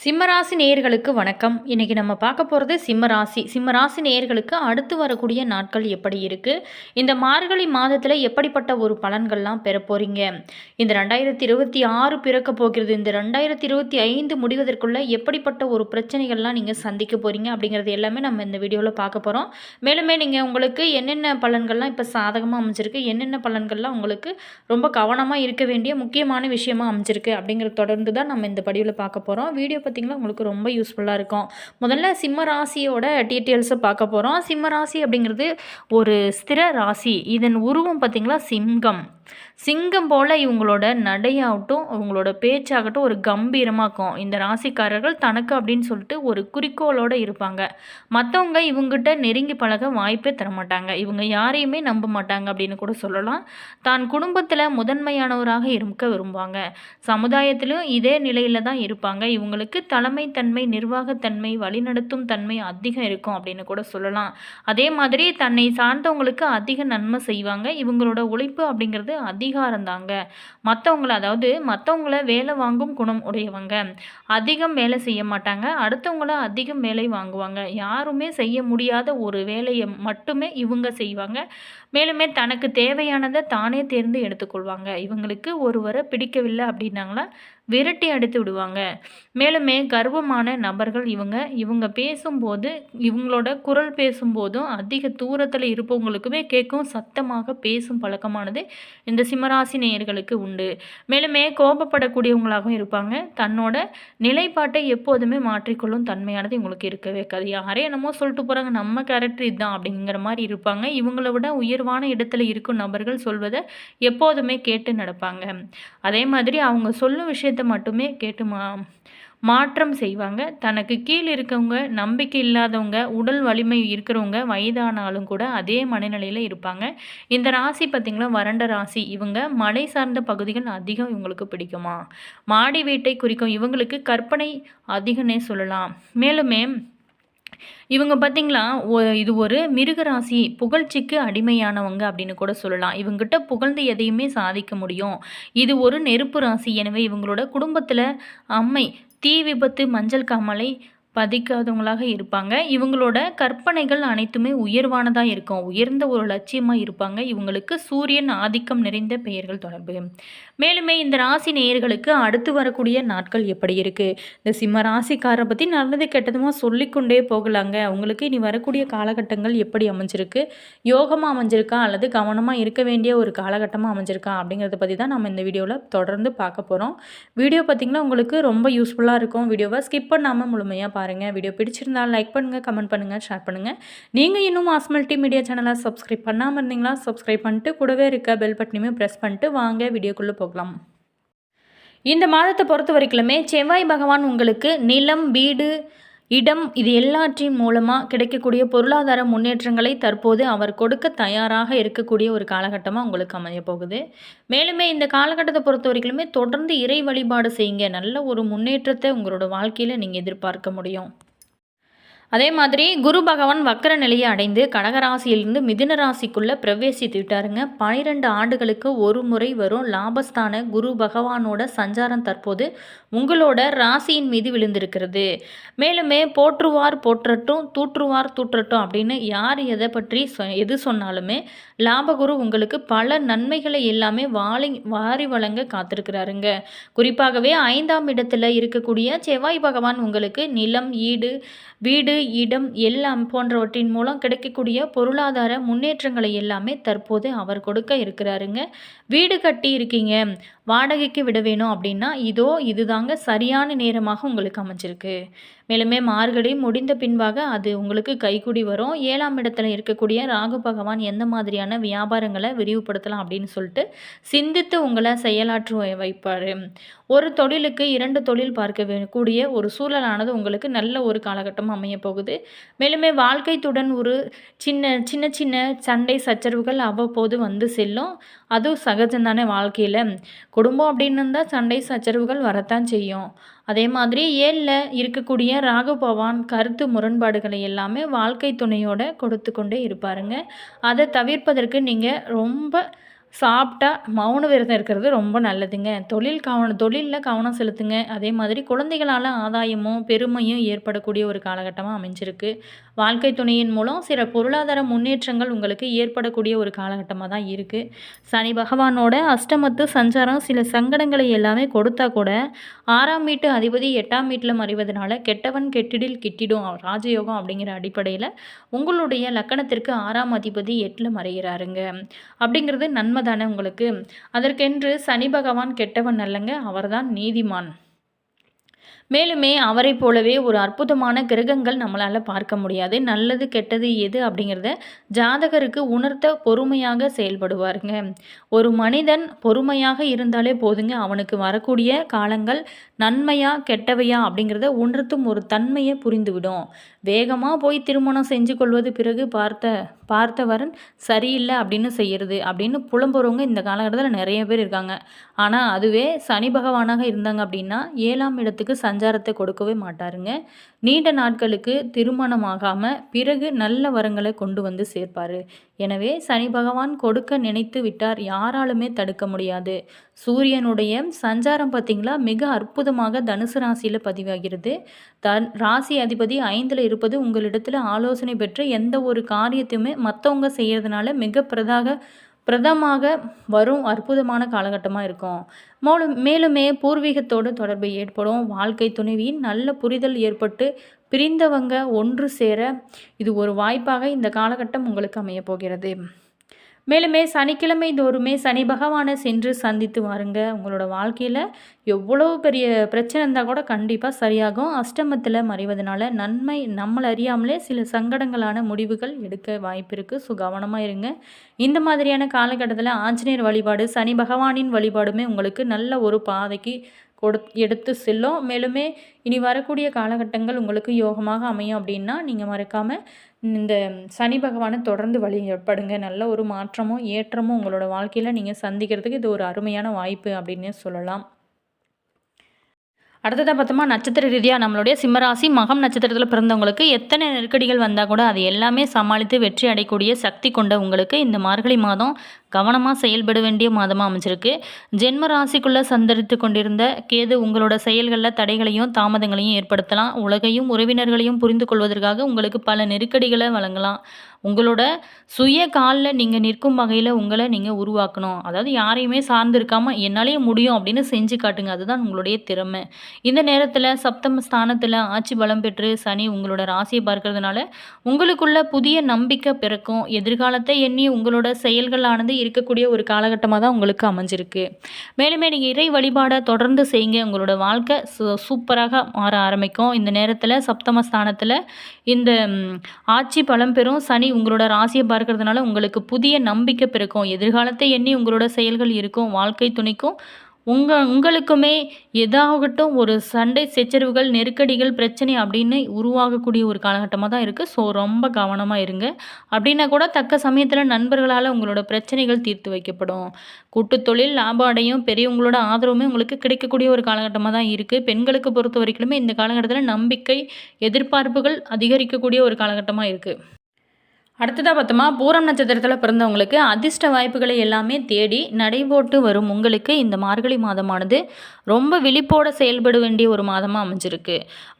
சிம்மராசி நேயர்களுக்கு வணக்கம். இன்றைக்கி நம்ம பார்க்க போகிறது சிம்மராசி. சிம்மராசி நேயர்களுக்கு அடுத்து வரக்கூடிய நாட்கள் எப்படி இருக்குது இந்த மார்கழி மாதத்தில் எப்படிப்பட்ட ஒரு பலன்கள்லாம் பெற போகிறீங்க இந்த ரெண்டாயிரத்தி இருபத்தி ஆறு பிறக்க போகிறது இந்த ரெண்டாயிரத்தி இருபத்தி ஐந்து முடிவதற்குள்ளே எப்படிப்பட்ட ஒரு பிரச்சனைகள்லாம் நீங்கள் சந்திக்க போகிறீங்க அப்படிங்கிறது எல்லாமே நம்ம இந்த வீடியோவில் பார்க்க போகிறோம் மேலுமே நீங்கள் உங்களுக்கு என்னென்ன பலன்கள்லாம் இப்போ சாதகமாக அமைஞ்சிருக்கு என்னென்ன பலன்கள்லாம் உங்களுக்கு ரொம்ப கவனமாக இருக்க வேண்டிய முக்கியமான விஷயமாக அமைஞ்சிருக்கு அப்படிங்கிறத தொடர்ந்து தான் நம்ம இந்த படிவில் பார்க்க போகிறோம் வீடியோ பார்த்திங்கன்னா உங்களுக்கு ரொம்ப யூஸ்ஃபுல்லாக இருக்கும். முதல்ல சிம்ம ராசியோட டீட்டெயில்ஸை பார்க்க போகிறோம் சிம்ம ராசி அப்படிங்கிறது ஒரு ஸ்திர ராசி. இதன் உருவம் பார்த்திங்களா சிங்கம். சிங்கம் போல் இவங்களோட நடையாகட்டும் இவங்களோட பேச்சாகட்டும் ஒரு கம்பீரமாக இருக்கும். இந்த ராசிக்காரர்கள் தனக்கு அப்படின்னு சொல்லிட்டு ஒரு குறிக்கோளோடு இருப்பாங்க. மற்றவங்க இவங்ககிட்ட நெருங்கி பழக வாய்ப்பே தரமாட்டாங்க. இவங்க யாரையுமே நம்ப மாட்டாங்க அப்படின்னு கூட சொல்லலாம். தான் குடும்பத்தில் முதன்மையானவராக இருக்க விரும்புவாங்க. சமுதாயத்திலும் இதே நிலையில் தான் இருப்பாங்க. இவங்களுக்கு தலைமைத்தன்மை நிர்வாகத்தன்மை வழிநடத்தும் தன்மை அதிகம் இருக்கும் அப்படின்னு கூட சொல்லலாம். அதே மாதிரி தன்னை சார்ந்தவங்களுக்கு அதிக நன்மை செய்வாங்க. இவங்களோட உழைப்பு அப்படிங்கிறது அதிகாரம் தாங்க மற்றவங்கள அதாவது மற்றவங்கள வேலை வாங்கும் குணம் உடையவங்க. அதிகம் வேலை செய்ய மாட்டாங்க. அடுத்தவங்கள அதிகம் வேலை வாங்குவாங்க. யாருமே செய்ய முடியாத ஒரு வேலையை மட்டுமே இவங்க செய்வாங்க. மேலுமே தனக்கு தேவையானதை தானே தேர்ந்து எடுத்துக்கொள்வாங்க. இவங்களுக்கு ஒருவரை பிடிக்கவில்லை அப்படின்னாங்களா விரட்டி அடித்து விடுவாங்க. மேலுமே கர்வமான நபர்கள் இவங்க. இவங்க பேசும்போது இவங்களோட குரல் பேசும்போதும் அதிக தூரத்தில் இருப்பவங்களுக்குமே கேட்கும் சத்தமாக பேசும் பழக்கமானது இந்த சிம்மராசி நேயர்களுக்கு உண்டு. மேலுமே கோபப்படக்கூடியவங்களாகவும் இருப்பாங்க. தன்னோட நிலைப்பாட்டை எப்போதுமே மாற்றிக்கொள்ளும் தன்மையானது இவங்களுக்கு இருக்கவே இருக்காது. யாரே என்னமோ சொல்லிட்டு போகிறாங்க நம்ம கேரக்டர் இதுதான் அப்படிங்கிற மாதிரி இருப்பாங்க. இவங்கள விட உயர்வான இடத்துல இருக்கும் நபர்கள் சொல்வதை எப்போதுமே கேட்டு நடப்பாங்க. அதே மாதிரி அவங்க சொல்லும் விஷயத்தை மட்டுமே கேட்டு மா மாற்றம் செய்வாங்க. தனக்கு கீழ் இருக்கவங்க நம்பிக்கை இல்லாதவங்க உடல் வலிமை இருக்கிறவங்க வயதானாலும் கூட அதே மனநிலையில் இருப்பாங்க. இந்த ராசி பார்த்திங்களா வறண்ட ராசி. இவங்க மலை சார்ந்த பகுதிகள் அதிகம் இவங்களுக்கு பிடிக்குமா? மாடி வீட்டை குறிக்கும் இவங்களுக்கு கற்பனை அதிகம்னே சொல்லலாம். மேலுமே இவங்க பார்த்திங்களா இது ஒரு மிருகராசி புகழ்ச்சிக்கு அடிமையானவங்க அப்படின்னு கூட சொல்லலாம். இவங்ககிட்ட புகழ்ந்து எதையுமே சாதிக்க முடியும். இது ஒரு நெருப்பு ராசி. எனவே இவங்களோட குடும்பத்தில் அம்மை தீ விபத்து மஞ்சள் காமலை பதிக்காதவங்களாக இருப்பாங்க. இவங்களோட கற்பனைகள் அனைத்துமே உயர்வானதாக இருக்கும். உயர்ந்த ஒரு லட்சியமாக இருப்பாங்க. இவங்களுக்கு சூரியன் ஆதிக்கம் நிறைந்த பெயர்கள் தொடர்பு. மேலுமே இந்த ராசி நேயர்களுக்கு அடுத்து வரக்கூடிய நாட்கள் எப்படி இருக்குது இந்த சிம்ம ராசிக்காரை பற்றி நல்லது கெட்டதுமாக சொல்லிக்கொண்டே போகலாங்க. அவங்களுக்கு இனி வரக்கூடிய காலகட்டங்கள் எப்படி அமைஞ்சிருக்கு? யோகமாக அமைஞ்சிருக்கா? அல்லது கவனமாக இருக்க வேண்டிய ஒரு காலகட்டமாக அமைஞ்சிருக்கா? அப்படிங்கிறத பற்றி தான் நம்ம இந்த வீடியோவில் தொடர்ந்து பார்க்க போகிறோம் வீடியோ பார்த்திங்கன்னா உங்களுக்கு ரொம்ப யூஸ்ஃபுல்லாக இருக்கும். வீடியோவை ஸ்கிப் பண்ணாமல் முழுமையாக பாருங்கள் வீடியோ பிடிச்சிருந்தால் லைக் பண்ணுங்கள் கமெண்ட் பண்ணுங்கள் ஷேர் பண்ணுங்கள் நீங்கள் இன்னும் ஆஸ்மல்டி மீடியா சேனலை சப்ஸ்கிரைப் பண்ணாமல் இருந்தீங்களா சப்ஸ்கிரைப் பண்ணிட்டு கூடவே இருக்க பெல் பட்டனையுமே ப்ரெஸ் பண்ணிட்டு வாங்க வீடியோக்குள்ளே போகலாம். இந்த மாதத்தை பொறுத்த வரைக்குமே செவ்வாய் பகவான் உங்களுக்கு நிலம் வீடு இடம் இது எல்லாற்றின் மூலமாக கிடைக்கக்கூடிய பொருளாதார முன்னேற்றங்களை தற்போது அவர் கொடுக்க தயாராக இருக்கக்கூடிய ஒரு காலகட்டமாக உங்களுக்கு அமைய போகுது. மேலுமே இந்த காலகட்டத்தை பொறுத்த வரைக்குமே தொடர்ந்து இறை வழிபாடு செய்யுங்க. நல்ல ஒரு முன்னேற்றத்தை உங்களோட வாழ்க்கையில் நீங்கள் எதிர்பார்க்க முடியும். அதே மாதிரி குரு பகவான் வக்கர நிலையை அடைந்து கடகராசியிலிருந்து மிதுன ராசிக்குள்ளே பிரவேசித்து விட்டாருங்க. பனிரெண்டு ஆண்டுகளுக்கு ஒரு முறை வரும் லாபஸ்தான குரு பகவானோட சஞ்சாரம் தற்போது உங்களோட ராசியின் மீது விழுந்திருக்கிறது. மேலுமே போற்றுவார் போற்றட்டும் தூற்றுவார் தூற்றட்டும் அப்படின்னு யார் எதை பற்றி எது சொன்னாலுமே லாபகுரு உங்களுக்கு பல நன்மைகளை எல்லாமே வாழி வாரி வழங்க காத்திருக்கிறாருங்க. குறிப்பாகவே ஐந்தாம் இடத்துல இருக்கக்கூடிய செவ்வாய் பகவான் உங்களுக்கு நிலம் ஈடு வீடு இடம் எல்லாம் போன்றவற்றின் மூலம் கிடைக்கக்கூடிய பொருளாதார முன்னேற்றங்களை எல்லாமே தற்போது அவர் கொடுக்க இருக்கிறாருங்க. வீடு கட்டி இருக்கீங்க வாடகைக்கு விட வேணும் அப்படின்னா இதோ இதுதாங்க சரியான நேரமாக உங்களுக்கு அமைஞ்சிருக்கு. மேலுமே மார்கழி முடிந்த பின்பாக அது உங்களுக்கு கைக்குடி வரும். ஏழாம் இடத்துல இருக்கக்கூடிய ராகு பகவான் எந்த மாதிரியான வியாபாரங்களை விரிவுபடுத்தலாம் அப்படின்னு சொல்லிட்டு சிந்தித்து உங்களை செயலாற்று வைப்பார். ஒரு தொழிலுக்கு இரண்டு தொழில் பார்க்க கூடிய ஒரு சூழலானது உங்களுக்கு நல்ல ஒரு காலகட்டம் அமைய போகுது. மேலுமே வாழ்க்கைத்துடன் ஒரு சின்ன சின்ன சின்ன சண்டை சச்சரவுகள் அவ்வப்போது வந்து செல்லும். அதுவும் சகஜம்தானே வாழ்க்கையில். குடும்பம் அப்படின்னு இருந்தால் சண்டை சச்சரவுகள் வரத்தான் செய்யும். அதே மாதிரி ஏழில் இருக்கக்கூடிய ராகு பவான் கருத்து முரண்பாடுகளை எல்லாமே வாழ்க்கை துணையோட கொடுத்து கொண்டே இருப்பாருங்க. அதை தவிர்ப்பதற்கு நீங்கள் ரொம்ப சாப்பிட்டா மௌன விரதம் இருக்கிறது ரொம்ப நல்லதுங்க. தொழில் கவனம் தொழிலில் கவனம் செலுத்துங்க. அதே மாதிரி குழந்தைகளால் ஆதாயமும் பெருமையும் ஏற்படக்கூடிய ஒரு காலகட்டமாக அமைஞ்சிருக்கு. வாழ்க்கை துணையின் மூலம் சில பொருளாதார முன்னேற்றங்கள் உங்களுக்கு ஏற்படக்கூடிய ஒரு காலகட்டமாக தான் இருக்குது சனி பகவானோட அஷ்டமத்து சஞ்சாரம் சில சங்கடங்களை எல்லாமே கொடுத்தா கூட ஆறாம் வீட்டு அதிபதி எட்டாம் வீட்டில் மறைவதனால கெட்டவன் கெட்டிடில் கிட்டிடும். ராஜயோகம் அப்படிங்கிற அடிப்படையில் உங்களுடைய லக்கணத்திற்கு ஆறாம் அதிபதி எட்டில் மறைகிறாருங்க அப்படிங்கிறது நன்மை தானே உங்களுக்கு. அதற்கென்று சனி பகவான் கெட்டவன் அல்லங்க அவர்தான் நீதிமான். மேலுமே அவரை போலவே ஒரு அற்புதமான கிரகங்கள் நம்மளால் பார்க்க முடியாது. நல்லது கெட்டது எது அப்படிங்கிறத ஜாதகருக்கு உணர்த்த பொறுமையாக செயல்படுவாருங்க. ஒரு மனிதன் பொறுமையாக இருந்தாலே போதுங்க. அவனுக்கு வரக்கூடிய காலங்கள் நன்மையா கெட்டவையா அப்படிங்கிறத உணர்த்தும் ஒரு தன்மையை புரிந்துவிடும். வேகமாக போய் திருமணம் செஞ்சு கொள்வது பிறகு பார்த்த பார்த்தவரன் சரியில்லை அப்படின்னு செய்கிறது அப்படின்னு புலம்புறவங்க இந்த காலகட்டத்தில் நிறைய பேர் இருக்காங்க. ஆனால் அதுவே சனி பகவானாக இருந்தாங்க அப்படின்னா ஏழாம் இடத்துக்கு சஞ்சாரத்தை கொடுக்கவே மாட்டாருங்க. நீண்ட நாட்களுக்கு திருமணமாகாமல் பிறகு நல்ல வரங்களை கொண்டு வந்து சேர்ப்பார். எனவே சனி பகவான் கொடுக்க நினைத்து விட்டார் யாராலுமே தடுக்க முடியாது. சூரியனுடைய சஞ்சாரம் பார்த்திங்களா? மிக அற்புதமாக தனுசு ராசியில் பதிவாகிறது. தன் ராசி அதிபதி ஐந்தில் இருப்பது உங்களிடத்தில் ஆலோசனை பெற்று எந்த ஒரு காரியத்தையுமே மற்றவங்க செய்கிறதுனால மிக பிரதாக பிரதமாக வரும் அற்புதமான காலகட்டமாக இருக்கும். மேலும் மேலுமே பூர்வீகத்தோடு தொடர்பு ஏற்படும். வாழ்க்கை துணைவியின் நல்ல புரிதல் ஏற்பட்டு பிரிந்தவங்க ஒன்று சேர இது ஒரு வாய்ப்பாக இந்த காலகட்டம் உங்களுக்கு அமையப் போகிறது. மேலுமே சனிக்கிழமை தோறுமே சனி பகவானை சென்று சந்தித்து வாருங்க. உங்களோட வாழ்க்கையில் எவ்வளோ பெரிய பிரச்சனை இருந்தால் கூட கண்டிப்பாக சரியாகும். அஷ்டமத்தில் மறைவதனால நன்மை நம்மளை அறியாமலே சில சங்கடங்களான முடிவுகள் எடுக்க வாய்ப்பு இருக்குது ஸோ கவனமாக இருங்க. இந்த மாதிரியான காலகட்டத்தில் ஆஞ்சநேயர் வழிபாடு சனி பகவானின் வழிபாடுமே உங்களுக்கு நல்ல ஒரு பாதைக்கு கொடு எடுத்து செல்லும். மேலுமே இனி வரக்கூடிய காலகட்டங்கள் உங்களுக்கு யோகமாக அமையும் அப்படின்னா நீங்கள் மறக்காமல் இந்த சனி பகவானை தொடர்ந்து வழிபடுங்க. நல்ல ஒரு மாற்றமும் ஏற்றமும் உங்களோட வாழ்க்கையில் நீங்கள் சந்திக்கிறதுக்கு இது ஒரு அருமையான வாய்ப்பு அப்படின்னே சொல்லலாம். அடுத்ததாக பார்த்தோமா நட்சத்திர ரீதியாக நம்மளுடைய சிம்மராசி மகம் நட்சத்திரத்தில் பிறந்தவங்களுக்கு எத்தனை நெருக்கடிகள் வந்தால் கூட அது எல்லாமே சமாளித்து வெற்றி அடையக்கூடிய சக்தி கொண்ட உங்களுக்கு இந்த மார்கழி மாதம் கவனமாக செயல்பட வேண்டிய மாதமாக அமைஞ்சிருக்கு. ஜென்ம ராசிக்குள்ளே சந்தரித்து கொண்டிருந்த கேது உங்களோட செயல்களில் தடைகளையும் தாமதங்களையும் ஏற்படுத்தலாம். உலகையும் உறவினர்களையும் புரிந்து கொள்வதற்காக உங்களுக்கு பல நெருக்கடிகளை வழங்கலாம். உங்களோட சுய காலில் நீங்கள் நிற்கும் வகையில் உங்களை நீங்கள் உருவாக்கணும். அதாவது யாரையுமே சார்ந்து இருக்காமல் என்னாலேயே முடியும் அப்படின்னு செஞ்சு காட்டுங்க. அதுதான் உங்களுடைய திறமை. இந்த நேரத்தில் சப்தம ஸ்தானத்தில் ஆட்சி பலம் பெற்று சனி உங்களோட ராசியை பார்க்கறதுனால உங்களுக்குள்ள புதிய நம்பிக்கை பிறக்கும். எதிர்காலத்தை எண்ணி உங்களோட செயல்களானது இருக்கக்கூடிய ஒரு காலகட்டமாக தான் உங்களுக்கு அமைஞ்சிருக்கு. மேலுமே நீங்கள் இறை வழிபாடை தொடர்ந்து செய்யுங்க. உங்களோட வாழ்க்கை சூப்பராக மாற ஆரம்பிக்கும். இந்த நேரத்தில் சப்தம ஸ்தானத்தில் இந்த ஆட்சி பலம் பெறும். சனி உங்களோட ராசியை பார்க்கறதுனால உங்களுக்கு புதிய நம்பிக்கை பிறக்கும். எதிர்காலத்தை எண்ணி உங்களோட செயல்கள் இருக்கும். வாழ்க்கை துணைக்கும் உங்கள் உங்களுக்குமே எதாகட்டும் ஒரு சண்டை சச்சரவுகள் நெருக்கடிகள் பிரச்சனை அப்படின்னு உருவாகக்கூடிய ஒரு காலகட்டமாக தான் இருக்குது ஸோ ரொம்ப கவனமாக இருங்க. அப்படின்னா கூட தக்க சமயத்தில் நண்பர்களால் உங்களோட பிரச்சனைகள் தீர்த்து வைக்கப்படும். கூட்டு தொழில் லாபம் அடையும் பெரியவங்களோட ஆதரவுமே உங்களுக்கு கிடைக்கக்கூடிய ஒரு காலகட்டமாக தான் இருக்குது பெண்களுக்கு பொறுத்த வரைக்குமே இந்த காலகட்டத்தில் நம்பிக்கை எதிர்பார்ப்புகள் அதிகரிக்கக்கூடிய ஒரு காலகட்டமாக இருக்குது அடுத்ததாக பார்த்தோமா பூரம் நட்சத்திரத்தில் பிறந்தவங்களுக்கு அதிர்ஷ்ட வாய்ப்புகளை எல்லாமே தேடி நடைபோட்டு வரும் உங்களுக்கு இந்த மார்கழி மாதமானது ரொம்ப விழிப்போட செயல்பட வேண்டிய ஒரு மாதமாக அமைஞ்சிருக்கு.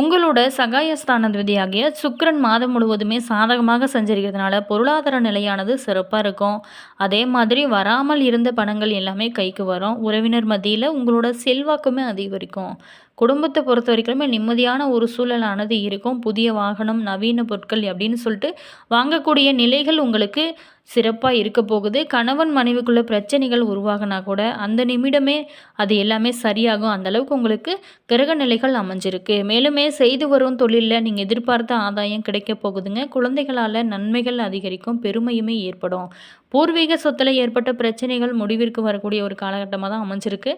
உங்களோட சகாயஸ்தானாதிபதியாகிய சுக்கரன் மாதம் முழுவதுமே சாதகமாக சஞ்சரிக்கிறதுனால பொருளாதார நிலையானது சிறப்பாக இருக்கும். அதே மாதிரி வராமல் இருந்த பணங்கள் எல்லாமே கைக்கு வரும். உறவினர் மத்தியில் உங்களோட செல்வாக்குமே அதிகரிக்கும். குடும்பத்தை பொறுத்த வரைக்குமே நிம்மதியான ஒரு சூழலானது இருக்கும். புதிய வாகனம் நவீன பொருட்கள் அப்படின்னு சொல்லிட்டு வாங்கக்கூடிய நிலைகள் உங்களுக்கு சிறப்பாக இருக்க போகுது. கணவன் மனைவிக்குள்ள பிரச்சனைகள் உருவாகினா கூட அந்த நிமிடமே அது எல்லாமே சரியாகும். அந்தளவுக்கு உங்களுக்கு கிரக நிலைகள் அமைஞ்சிருக்கு. மேலுமே செய்து வரும் தொழிலில் நீங்கள் எதிர்பார்த்த ஆதாயம் கிடைக்க போகுதுங்க. குழந்தைகளால் நன்மைகள் அதிகரிக்கும் பெருமையுமே ஏற்படும். பூர்வீக சொத்தில் ஏற்பட்ட பிரச்சனைகள் முடிவிற்கு வரக்கூடிய ஒரு காலகட்டமாக தான் அமைஞ்சிருக்கு.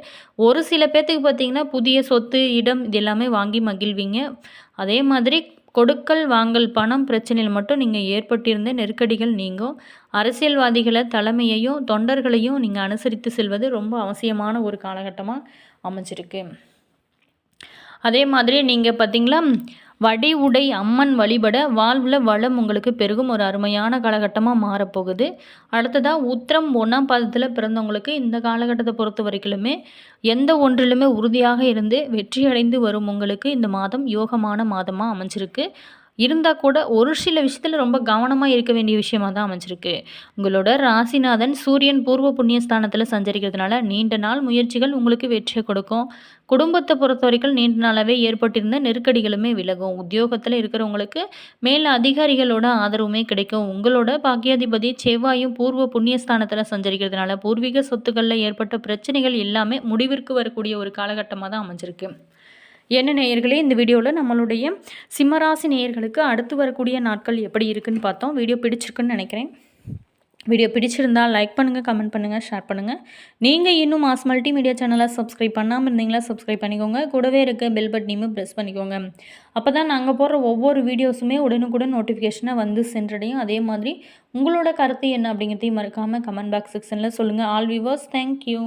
ஒரு சில பேர்த்துக்கு பார்த்திங்கன்னா புதிய சொத்து இடம் இது எல்லாமே வாங்கி மகிழ்வீங்க. அதே மாதிரி கொடுக்கல் வாங்கல் பணம் பிரச்சனையில் மட்டும் நீங்கள் ஏற்பட்டிருந்த நெருக்கடிகள் நீங்கும். அரசியல்வாதிகளை தலைமையையும் தொண்டர்களையும் நீங்கள் அனுசரித்து செல்வது ரொம்ப அவசியமான ஒரு காலகட்டமாக அமைஞ்சிருக்கு. அதே மாதிரி நீங்கள் பார்த்தீங்களா வடி உடை அம்மன் வழிபட வாழ்வில் வளம் உங்களுக்கு பெருகும். ஒரு அருமையான காலகட்டமாக மாறப்போகுது. அடுத்ததாக உத்திரம் ஒன்றாம் பாதத்தில் பிறந்தவங்களுக்கு இந்த காலகட்டத்தை பொறுத்த வரைக்குமே எந்த ஒன்றிலுமே உறுதியாக இருந்து வெற்றியடைந்து வரும் உங்களுக்கு இந்த மாதம் யோகமான மாதமாக அமைஞ்சிருக்கு. இருந்தால் கூட ஒரு சில விஷயத்தில் ரொம்ப கவனமாக இருக்க வேண்டிய விஷயமாக தான் அமைஞ்சிருக்கு. உங்களோட ராசிநாதன் சூரியன் பூர்வ புண்ணிய ஸ்தானத்தில் சஞ்சரிக்கிறதுனால நீண்ட நாள் முயற்சிகள் உங்களுக்கு வெற்றியை கொடுக்கும். குடும்பத்தை பொறுத்த வரைக்கும் நீண்ட நாளாகவே ஏற்பட்டிருந்த நெருக்கடிகளுமே விலகும். உத்தியோகத்தில் இருக்கிறவங்களுக்கு மேல் அதிகாரிகளோட ஆதரவுமே கிடைக்கும். உங்களோட பாக்கியாதிபதி செவ்வாயும் பூர்வ புண்ணிய ஸ்தானத்தில் சஞ்சரிக்கிறதுனால பூர்வீக சொத்துக்களில் ஏற்பட்ட பிரச்சனைகள் எல்லாமே முடிவிற்கு வரக்கூடிய ஒரு காலகட்டமாக தான் அமைஞ்சிருக்கு. என்ன நேயர்களே இந்த வீடியோவில் நம்மளுடைய சிம்மராசி நேயர்களுக்கு அடுத்து வரக்கூடிய நாட்கள் எப்படி இருக்குன்னு பார்த்தோம். வீடியோ பிடிச்சிருக்குன்னு நினைக்கிறேன். வீடியோ பிடிச்சிருந்தால் லைக் பண்ணுங்கள் கமெண்ட் பண்ணுங்கள் ஷேர் பண்ணுங்கள் நீங்கள் இன்னும் மாஸ் மல்டிமீடியா சேனலை சப்ஸ்கிரைப் பண்ணாமல் இருந்தீங்களா சப்ஸ்கிரைப் பண்ணிக்கோங்க. கூடவே இருக்க பெல் பட்டனையும் ப்ரெஸ் பண்ணிக்கோங்க. அப்போ தான் நாங்கள் போடுற ஒவ்வொரு வீடியோஸுமே உடனுக்குடன் நோட்டிஃபிகேஷனை வந்து சென்றடையும். அதே மாதிரி உங்களோட கருத்து என்ன அப்படிங்கிறதையும் மறக்காமல் கமெண்ட் பாக்ஸ் செக்ஷனில் சொல்லுங்கள் ஆல் வியூவர்ஸ் தேங்க்யூ